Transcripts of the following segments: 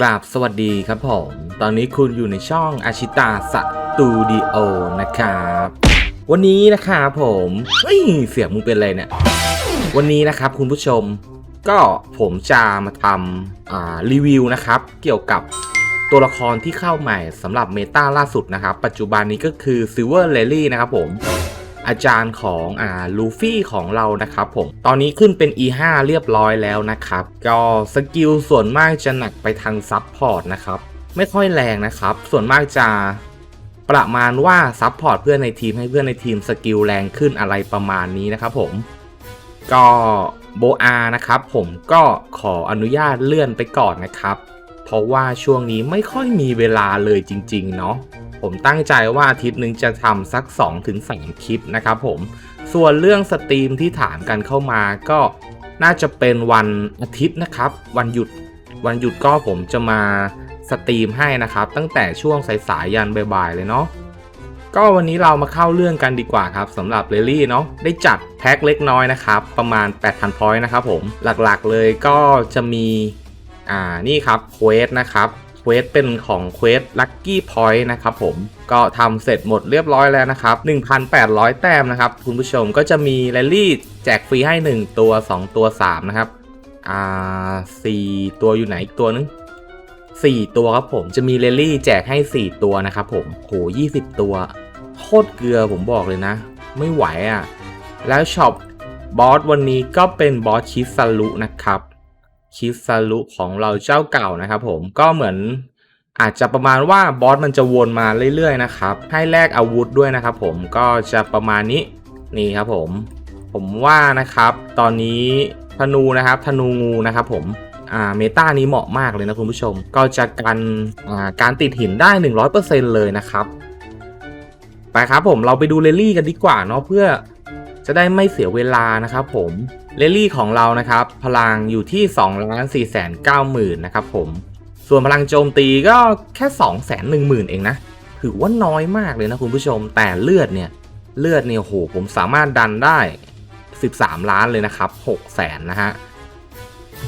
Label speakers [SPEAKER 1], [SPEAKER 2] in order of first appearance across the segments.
[SPEAKER 1] กราบสวัสดีครับผม ตอนนี้คุณอยู่ในช่องอาชิตาสตูดิโอนะครับ วันนี้นะครับผมเฮ้ยเสียงมึงเป็นอะไรเนี่ย วันนี้นะครับคุณผู้ชม ก็ผมจะมาทำรีวิวนะครับ เกี่ยวกับตัวละครที่เข้าใหม่สำหรับเมตาล่าสุดนะครับ ปัจจุบันนี้ก็คือ Silver Lily นะครับผม อาจารย์ของอ่าลูฟี่ของเรานะครับผม ตอนนี้ขึ้นเป็น E5 เรียบร้อยแล้วนะครับ ก็สกิลส่วนมากจะหนักไปทางซับพอร์ตนะครับ ไม่ค่อยแรงนะครับ ส่วนมากจะประมาณว่าซับพอร์ตเพื่อนในทีมให้เพื่อนในทีมสกิลแรงขึ้นอะไรประมาณนี้นะครับผม ก็โบอานะครับผมก็ขออนุญาตเลื่อนไปก่อนนะครับ เพราะว่าช่วงนี้ไม่ค่อยมีเวลาเลยจริง ๆ เนาะ ผมตั้งใจว่าอาทิตย์หนึ่งจะทำสัก 2-3 คลิปนะครับผม ส่วนเรื่องสตรีมที่ถามกันเข้ามาก็น่าจะเป็นวันอาทิตย์นะครับ วันหยุดวันหยุดก็ผมจะมาสตรีมให้นะครับ ตั้งแต่ช่วงสายๆยันบ่ายๆเลยเนาะก็วันนี้เรามาเข้าเรื่องกันดีกว่าครับสำหรับเรลลี่เนาะได้จัดแพ็คเล็กน้อยนะครับ ประมาณ 8,000พอยต์นะครับผมหลักๆเลยก็จะมีอ่านี่ครับเควสนะครับ ควสเป็นของเควสลัคกี้พอยต์นะครับผมก็ทำเสร็จหมดเรียบร้อยแล้วนะครับ 1,800 แต้มนะครับ คุณผู้ชมก็จะมีเรลลี่แจกฟรีให้ 1 ตัว 2 ตัว 3 นะครับ อ่า4ตัวอยู่ไหนอีกตัวนึง4ตัวครับผมจะมีเรลลี่แจกให้ 4 ตัวนะครับผมโห20ตัว โคตรเกลือผมบอกเลยนะ ไม่ไหวอะ่ะ แล้วช็อปบอสวันนี้ก็เป็นบอสคิซารุนะครับ คิซารุของเราเจ้าเก่านะครับผมก็เหมือนอาจจะประมาณว่าบอสมันจะวนมาเรื่อยๆนะครับให้แลกอาวุธด้วยนะครับผมก็จะประมาณนี้นี่ครับผม ผมว่านะครับ ตอนนี้ธนูนะครับธนูงูนะครับผมอ่าเมตานี้เหมาะมากเลยนะคุณผู้ชม ก็จะกันอ่าการติดหินได้ 100%เลยนะครับ ไปครับผมเราไปดูเลลี่กันดีกว่าเนาะเพื่อ จะได้ไม่เสียเวลานะครับผมเลลี่ของเรานะครับ พลังอยู่ที่2 4 9 0 0 0 0นะครับผม ส่วนพลังโจมตีก็แค่2 1 0 0 0 0เองนะ ถือว่าน้อยมากเลยนะคุณผู้ชม แต่เลือดเนี่ย เลือดเนี่ยโหผมสามารถดันได้ 13 ล้านเลยนะครับ6แสนนะฮะ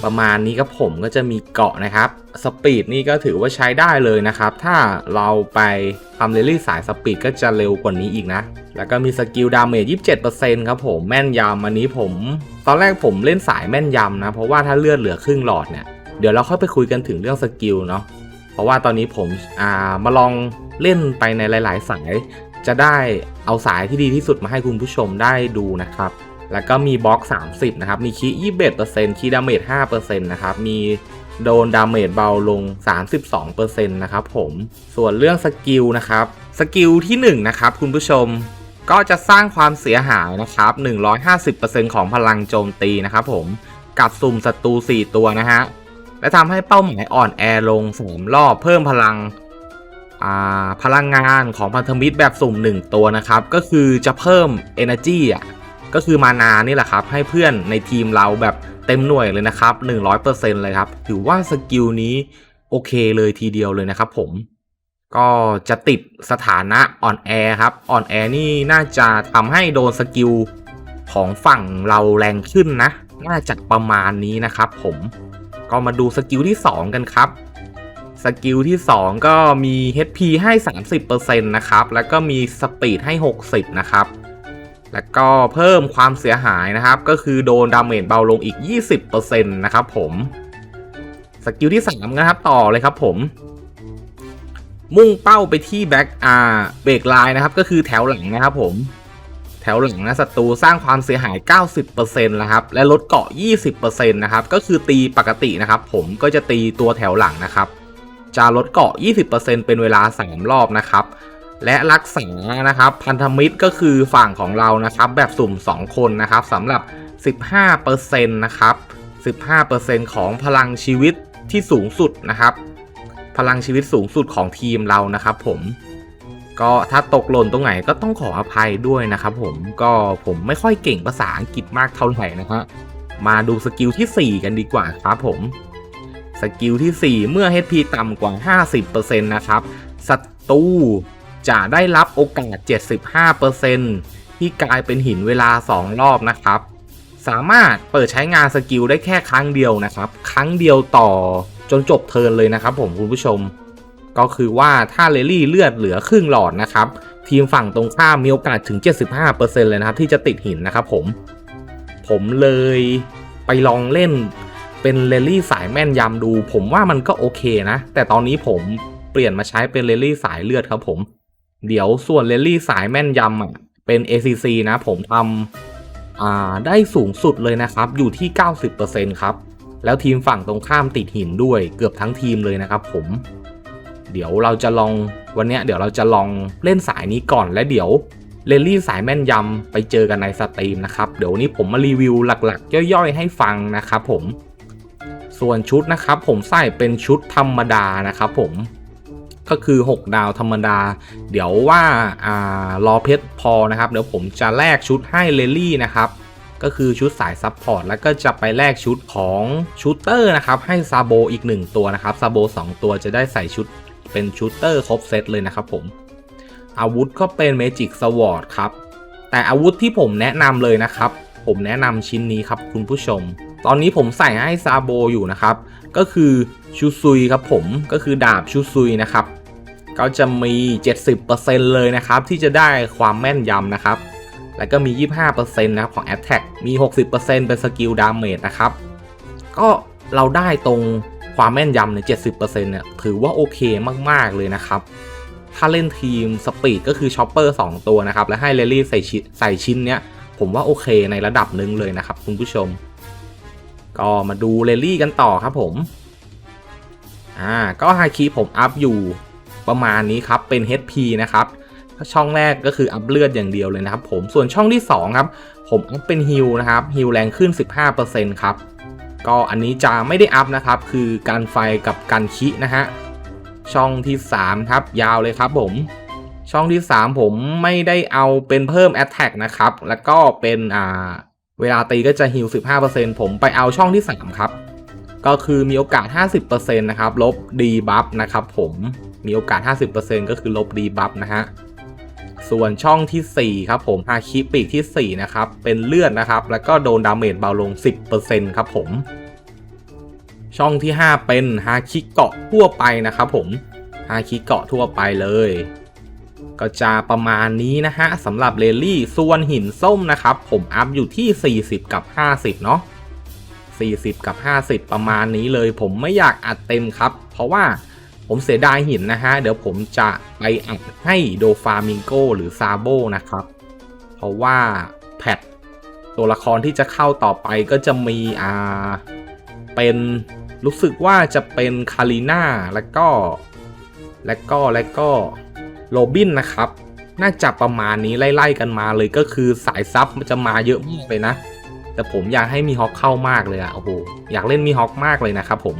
[SPEAKER 1] ประมาณนี้ครับผมก็จะมีเกาะนะครับสปีดนี่ก็ถือว่าใช้ได้เลยนะครับ ถ้าเราไปทำเรลลี่สายสปีดก็จะเร็วกว่านี้อีกนะ แล้วก็มีสกิลดาเมจ27%ครับผมแม่นยำอันนี้ผม ตอนแรกผมเล่นสายแม่นยำนะ เพราะว่าถ้าเลือดเหลือครึ่งหลอดเนี่ยเดี๋ยวเราค่อยไปคุยกันถึงเรื่องสกิลเนาะเพราะว่าตอนนี้ผมอ่ามาลองเล่นไปในหลาย ๆ สายจะได้เอาสายที่ดีที่สุดมาให้คุณผู้ชมได้ดูนะครับ แล้วก็มีบล็อก 30 นะครับ มีคี21%คีดาเมจ5%นะครับ มีโดนดาเมจเบาลง 32%นะครับผม ส่วนเรื่องสกิลนะครับ สกิลที่ 1 นะครับคุณผู้ชม ก็จะสร้างความเสียหายนะครับ 150%ของพลังโจมตีนะครับผม กับสุ่มศัตรู 4 ตัวนะฮะ และทำให้เป้าหมายอ่อนแอลงสมรอบเพิ่มพลังพลังงานของพันธมิตรแบบสุ่ม 1 ตัวนะครับ ก็คือจะเพิ่ม Energy อะ ก็คือมานานี่แหละครับ ให้เพื่อนในทีมเราแบบเต็มหน่วยเลยนะครับ 100%เลยครับ ถือว่าสกิลนี้โอเคเลยทีเดียวเลยนะครับผมก็จะติดสถานะอ่อนแอครับอ่อนแอนี่น่าจะทำให้โดนสกิลของฝั่งเราแรงขึ้นนะ น่าจะประมาณนี้นะครับผมก็มาดูสกิลที่ 2 กันครับ สกิลที่ 2 ก็มี HP ให้ 30%นะครับ แล้วก็มีสปีดให้ 60 นะครับ แล้วก็เพิ่มความเสียหายนะครับ ก็คือโดนดาเมจเบาลงอีก 20%นะครับผมสกิลที่ 3 นะครับต่อเลยครับผม มุ่งเป้าไปที่แบ็กอาเบรกไลน์นะครับ ก็คือแถวหลังนะครับผม แถวหลังนะศัตรูสร้างความเสียหาย 90%นะครับ และลดเกาะ 20%นะครับ ก็คือตีปกตินะครับ ผมก็จะตีตัวแถวหลังนะครับ จะลดเกาะ 20%เป็นเวลา 3 รอบนะครับ และรักษานะครับพันธมิตรก็คือฝั่งของเรานะครับแบบสุ่ม 2 คนนะครับสำหรับ 15%นะครับ 15%ของพลังชีวิตที่สูงสุดนะครับ พลังชีวิตสูงสุดของทีมเรานะครับ ผมก็ถ้าตกหล่นตรงไหนก็ต้องขออภัยด้วยนะครับผมก็ผมไม่ค่อยเก่งภาษาอังกฤษมากเท่าไหร่นะฮะมาดูสกิลที่ 4 กันดีกว่าครับผมสกิลที่ 4 เมื่อ HP ต่ำกว่า 50%นะครับศัตรู จะได้รับโอกาส 75%ที่กลายเป็นหินเวลา 2 รอบนะครับ สามารถเปิดใช้งานสกิลได้แค่ครั้งเดียวนะครับ ครั้งเดียวต่อจนจบเทิร์นเลยนะครับผมคุณผู้ชม ก็คือว่าถ้าเลลี่เลือดเหลือครึ่งหลอดนะครับ ทีมฝั่งตรงข้ามมีโอกาสถึง 75%เลยนะครับ ที่จะติดหินนะครับผม ผมเลยไปลองเล่นเป็นเลลี่สายแม่นยำดู ผมว่ามันก็โอเคนะ แต่ตอนนี้ผมเปลี่ยนมาใช้เป็นเลลี่สายเลือดครับผม เดี๋ยวส่วนเลลี่สายแม่นยำอะเป็น ACC นะผมทำอ่าได้สูงสุดเลยนะครับ อยู่ที่ 90%ครับ แล้วทีมฝั่งตรงข้ามติดหินด้วยเกือบทั้งทีมเลยนะครับผม เดี๋ยวเราจะลองวันนี้เดี๋ยวเราจะลองเล่นสายนี้ก่อนและเดี๋ยวเลนลี่สายแม่นยำไปเจอกันในสตรีมนะครับเดี๋ยววันนี้ผมมารีวิวหลักๆ ย่อยๆ ให้ฟังนะครับผม ส่วนชุดนะครับผมใส่เป็นชุดธรรมดานะครับผม ก็คือ 6 ดาวธรรมดา เดี๋ยวว่าอ่ารอเพชรพอนะครับเดี๋ยวผมจะแลกชุดให้เลลี่นะครับก็คือชุดสายซับพอร์ตแล้วก็จะไปแลกชุดของชูเตอร์นะครับให้ซาโบอีก 1 ตัวนะครับซาโบ2 ตัวจะได้ใส่ชุดเป็นชูเตอร์ครบเซตเลยนะครับผม อาวุธก็เป็นเมจิกสวอร์ดครับ แต่อาวุธที่ผมแนะนำเลยนะครับ ผมแนะนำชิ้นนี้ครับคุณผู้ชม ตอนนี้ผมใส่ให้ซาโบอยู่นะครับ ก็คือชูซุยครับผมก็คือดาบชูซุยนะครับ ก็จะมี 70%เลยนะครับ ที่จะได้ความแม่นยำนะครับ แล้วก็มี 25%นะครับของ Attack มี 60%เป็นสกิลดาเมจนะครับ ก็เราได้ตรงความแม่นยำใน70%เนี่ยถือว่าโอเคมากๆเลยนะครับ ถ้าเล่นทีมสปีดก็คือช็อปเปอร์2ตัวนะครับ และให้เลลี่ใส่ชิ้นใส่ชิ้นเนี้ยผมว่าโอเคในระดับหนึ่งเลยนะครับคุณผู้ชม ก็มาดูเลลี่กันต่อครับผม อ่า ก็ไฮคีผมอัพอยู่ ประมาณนี้ครับเป็น HP นะครับช่องแรกก็คืออัพเลือดอย่างเดียวเลยนะครับผมส่วนช่องที่2ครับผมอัพเป็นฮิลนะครับฮิลแรงขึ้น 15%ครับก็อันนี้จะไม่ได้อัพนะครับคือการไฟกับการคินะฮะช่องที่3ครับยาวเลยครับผมช่องที่ 3 ผมไม่ได้เอาเป็นเพิ่ม Attack นะครับ แล้วก็เป็นอ่าเวลาตีก็จะฮิล15%ผมไปเอาช่องที่ 3 ครับ ก็คือมีโอกาส 50%นะครับ ลบดีบัฟนะครับผม มีโอกาส 50%ก็คือลบดีบัฟนะฮะ ส่วนช่องทีสี่ 4 ครับผมฮาคิปีกที่ 4 นะครับ เป็นเลือดนะครับ แล้วก็โดนดาเมจเบาลง 10%ครับผม ช่องที่ 5 เป็นฮาคิเกาะทั่วไปนะครับผมฮาคิเกาะทั่วไปเลย ก็จะประมาณนี้นะฮะสำหรับเลลี่ส่วนหินส้มนะครับ ผมอัพอยู่ที่ 40 กับ 50 เนาะ40 กับ 50 ประมาณนี้เลย ผมไม่อยากอัดเต็มครับ เพราะว่า ผมเสียดายหินนะฮะ เดี๋ยวผมจะไปอัดให้โดฟามิงโกหรือซาโบนะครับ เพราะว่าแพทตัวละครที่จะเข้าต่อไปก็จะมีอ่าเป็นรู้สึกว่าจะเป็นคาริน่าแล้วก็และก็และก็โรบินนะครับ น่าจะประมาณนี้ไล่ๆกันมาเลยก็คือสายซับจะมาเยอะมากเลยนะ แต่ผมอยากให้มีฮอคเข้ามากเลยอะโอ้โหอยากเล่นมีฮอคมากเลยนะครับผม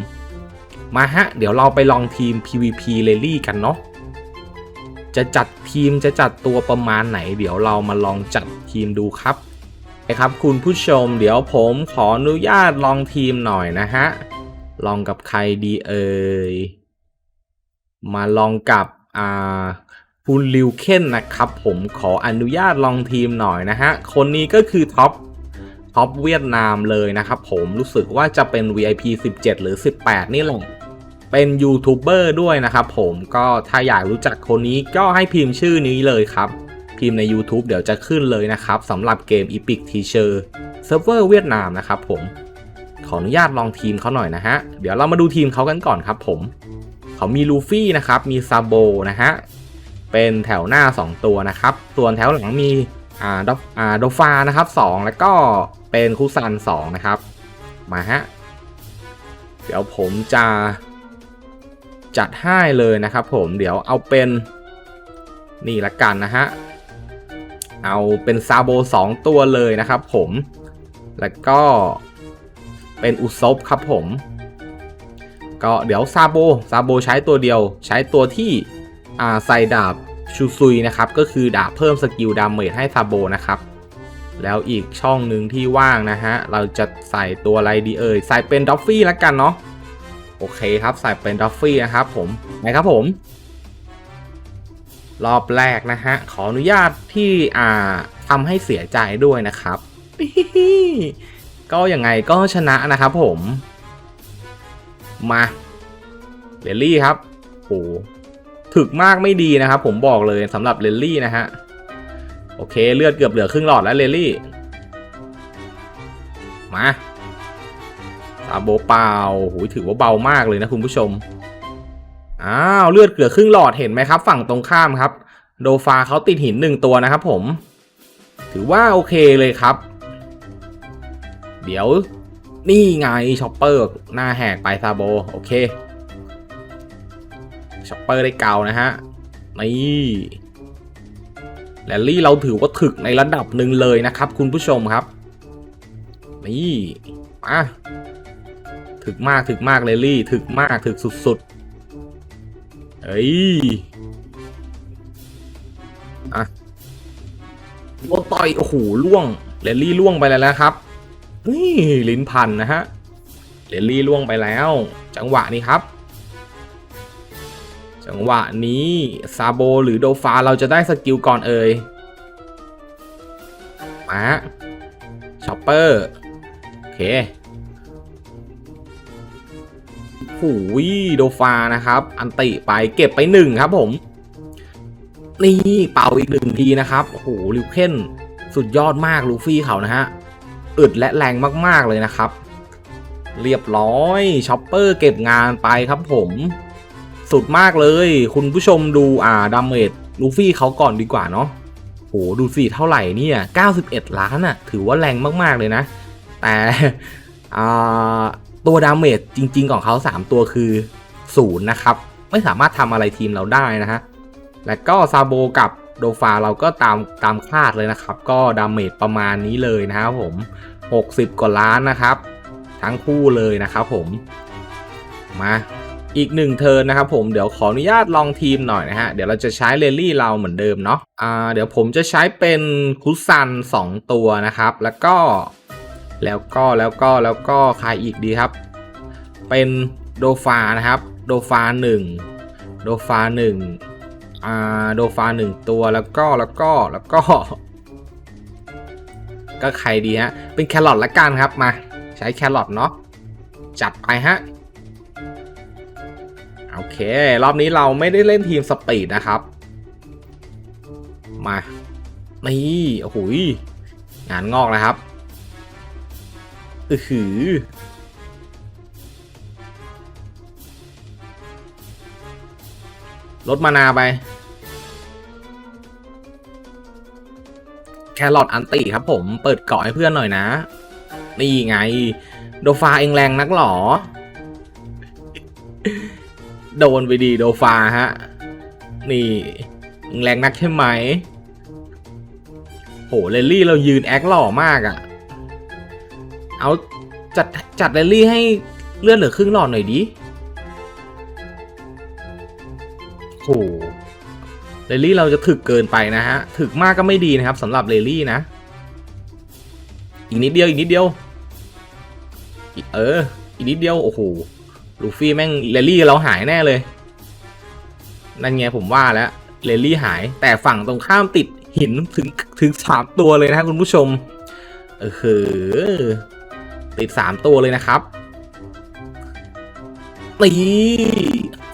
[SPEAKER 1] มาฮะ เดี๋ยวเราไปลองทีม PVP เลลี่กันเนาะ จะจัดทีมจะจัดตัวประมาณไหน เดี๋ยวเรามาลองจัดทีมดูครับนะครับคุณผู้ชม เดี๋ยวผมขออนุญาตลองทีมหน่อยนะฮะ ลองกับใครดีเอ่ย มาลองกับอ่าคุณลิวเคนนะครับผมขออนุญาตลองทีมหน่อยนะฮะ คนนี้ก็คือท็อปท็อปเวียดนามเลยนะครับผมรู้สึกว่าจะเป็น VIP 17 หรือ 18 นี่แหละ เป็นยูทูบเบอร์ด้วยนะครับผมก็ถ้าอยากรู้จักคนนี้ก็ให้พิมพ์ชื่อนี้เลยครับ พิมพ์ใน YouTube เดี๋ยวจะขึ้นเลยนะครับสำหรับเกม Epic Teacher เซิร์ฟเวอร์เวียดนามนะครับผม ขออนุญาตลองทีมเขาหน่อยนะฮะ เดี๋ยวเรามาดูทีมเขากันก่อนครับผม เขามีลูฟี่นะครับ มีซาโบนะฮะ เป็นแถวหน้า 2 ตัวนะครับ ส่วนแถวหลังมีอ่าดออ่าโดฟานะครับ 2 แล้วก็เป็นคุซัน 2 นะครับ มาฮะ เดี๋ยวผมจะ จัดให้เลยนะครับผมเดี๋ยวเอาเป็นนี่ละกันนะฮะ เอาเป็นซาโบ 2 ตัวเลยนะครับผม แล้วก็เป็นอุซบครับผม ก็เดี๋ยวซาโบซาโบใช้ตัวเดียว ใช้ตัวที่ใส่ดาบชูซุยนะครับ ก็คือดาบเพิ่มสกิลดาเมจให้ซาโบนะครับ แล้วอีกช่องหนึ่งที่ว่างนะฮะ เราจะใส่ตัวอะไรดีเอ่ย ใส่เป็นด็อฟฟี่แล้วกันเนาะ โอเคครับใส่เป็นดอฟฟี่นะครับผมนะครับผม รอบแรกนะฮะ ขออนุญาตที่อ่าทำให้เสียใจด้วยนะครับ ก็ยังไงก็ชนะนะครับผม มาเลลลี่ครับโอ้ถึกมากไม่ดีนะครับ ผมบอกเลยสำหรับเลลลี่นะฮะ โอเคเลือดเกือบเหลือครึ่งหลอดแล้วเลลลี่ มา ซาโบเปล่าโหยถือว่าเบามากเลยนะคุณผู้ชม อ้าวเลือดเกลือครึ่งหลอดเห็นไหมครับ ฝั่งตรงข้ามครับ โดฟาเขาติดหินหนึ่งตัวนะครับผม ถือว่าโอเคเลยครับ เดี๋ยวนี่ไงช็อปเปอร์หน้าแหกไปซาโบโอเคช็อปเปอร์ได้เก่านะฮะนี่แลลลี่เราถือว่าถึกในระดับหนึ่งเลยนะครับ คุณผู้ชมครับ นี่มา ถึกมากถึกมากเลลลี่ถึกมากถึกสุดๆเอ้ยอะโดนต่อยโอ้โหล่วงเลลลี่ล่วงไปแล้วนะครับนี่ลิ้นพันนะฮะเลลลี่ล่วงไปแล้ว จังหวะนี้ครับ จังหวะนี้ซาโบหรือโดฟาเราจะได้สกิลก่อนเอ่ยมาช็อปเปอร์โอเค หูยโดฟานะครับ อันติไปเก็บไปหนึ่งครับผม นี่เป่าอีกหนึ่งทีนะครับโอ้โหลิวเคนสุดยอดมากลูฟี่เขานะฮะอึดและแรงมากๆเลยนะครับ เรียบร้อยช็อปเปอร์เก็บงานไปครับผม สุดมากเลย คุณผู้ชมดูอ่าดาเมจลูฟี่เขาก่อนดีกว่าเนาะโหดูสิเท่าไหร่เนี่ย 91 ล้านอะ่ะ ถือว่าแรงมากๆเลยนะ แต่อ่า ตัวดาเมจจริง ๆ ของเขา 3 ตัวคือศูนย์นะครับ ไม่สามารถทำอะไรทีมเราได้นะฮะ และก็ซาโบกับโดฟาเราก็ตามตามคาดเลยนะครับ ก็ดาเมจประมาณนี้เลยนะครับผม 60 กว่าล้านนะครับ ทั้งคู่เลยนะครับผม มาอีกหนึ่งเทิร์นนะครับผมเดี๋ยวขออนุญาตลองทีมหน่อยนะฮะ เดี๋ยวเราจะใช้เรลลี่เราเหมือนเดิมเนาะอ่าเดี๋ยวผมจะใช้เป็นคุซัน 2 ตัวนะครับ แล้วก็ แล้วก็แล้วก็แล้วก็ใครอีกดีครับ เป็นโดฟานะครับโดฟา1โดฟา1อ่าโดฟา1ตัวแล้วก็แล้วก็แล้วก็ ก็ใครดีฮะเป็นแครอทละกันครับมาใช้แครอทเนาะจัดไปฮะโอเค รอบนี้เราไม่ได้เล่นทีมสปีดนะครับ มานี่โอ้โหงานงอกแล้วครับ อือหือลดมานาไป แครอทอันติครับผมเปิดเกาะให้เพื่อนหน่อยนะ นี่ไง โดฟาเองแรงนักหรอ โดนไปดีโดฟาฮะ นี่แรงนักใช่ไหมโหเลลลี่เรายืนแอคหล่อมากอะ่ะ เอาจัดจัดเลลลี่ให้เลือดเหลือครึ่งหลอดหน่อยดิโหเลลลี่เราจะถึกเกินไปนะฮะ ถึกมากก็ไม่ดีนะครับสำหรับเลลลี่นะ อีกนิดเดียวอีกนิดเดียว เออ อีกนิดเดียว โอ้โห ลูฟี่แม่งเลลลี่เราหายแน่เลย นั่นไงผมว่าแล้วเลลลี่หาย แต่ฝั่งตรงข้ามติดหินถึงถึงสามตัวเลยนะคุณผู้ชม เออ ติดสามตัวเลยนะครับนี่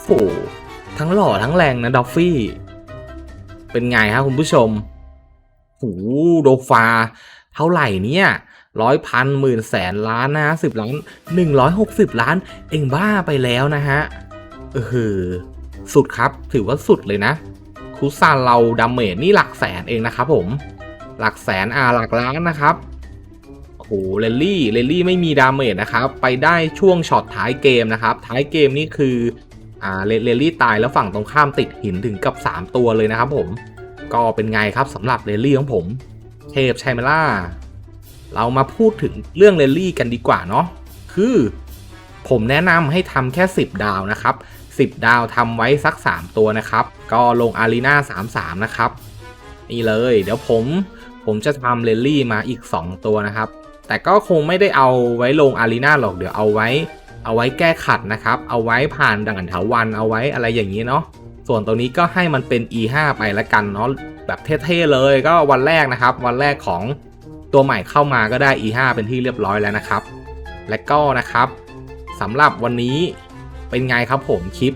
[SPEAKER 1] โหทั้งหล่อทั้งแรงนะดอฟฟี่ เป็นไงครับคุณผู้ชมโหโดฟา เท่าไหร่เนี่ยร้อยพันหมื่นแสนล้านนะสิบล้านหนึ่งร้อยหกสิบล้าน เองบ้าไปแล้วนะฮะ เออ สุดครับถือว่าสุดเลยนะ คุซานเราดาเมจนี่หลักแสนเองนะครับผม หลักแสนอาหลักล้านนะครับ โอ้โหเลลลี่เลลลี่ไม่มีดาเมจนะครับ ไปได้ช่วงช็อตท้ายเกมนะครับ ท้ายเกมนี่คืออ่าเลลลี่ตายแล้วฝั่งตรงข้ามติดหินถึงกับ 3 ตัวเลยนะครับผมก็เป็นไงครับสำหรับเลลลี่ของผม เทพช่ไหมล่ะเรามาพูดถึงเรื่องเลลลี่กันดีกว่าเนาะคือผมแนะนำให้ทำแค่ 10 ดาวนะครับ 10 ดาวทำไว้สัก 3 ตัวนะครับ ก็ลงอารีนา33 นะครับ นี่เลย เดี๋ยวผมผมจะทำเลลลี่มาอีก 2 ตัวนะครับ แต่ก็คงไม่ได้เอาไว้ลงอารีนาหรอกเดี๋ยวเอาไว้ เอาไว้แก้ขัดนะครับ เอาไว้ผ่านด่านถาวันเอาไว้อะไรอย่างนี้เนาะส่วนตัวนี้ก็ให้มันเป็น E5 ไปละกันเนาะแบบเท่ๆเลยก็วันแรกนะครับ วันแรกของตัวใหม่เข้ามาก็ได้ E5 เป็นที่เรียบร้อยแล้วนะครับ และก็นะครับสำหรับวันนี้เป็นไงครับผมคลิป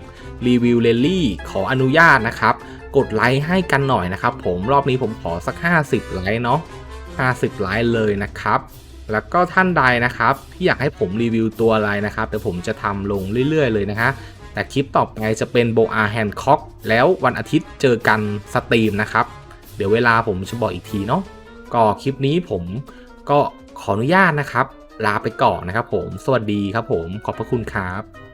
[SPEAKER 1] รีวิวเลลลี่ขออนุญาตนะครับ กดไลค์ให้กันหน่อยนะครับ ผมรอบนี้ผมขอสัก 50 ไลค์เนาะ50 ไลค์เลยนะครับ แล้วก็ท่านใดนะครับที่อยากให้ผมรีวิวตัวอะไรนะครับเดี๋ยวผมจะทำลงเรื่อย ๆ เลยนะฮะแต่คลิปต่อไปจะเป็นโบอาแฮนค็อกแล้ววันอาทิตย์เจอกันสตรีมนะครับ เดี๋ยวเวลาผมจะบอกอีกทีเนาะก็คลิปนี้ผมก็ขออนุญาตนะครับ ลาไปก่อนนะครับผม สวัสดีครับผมขอบพระคุณครับ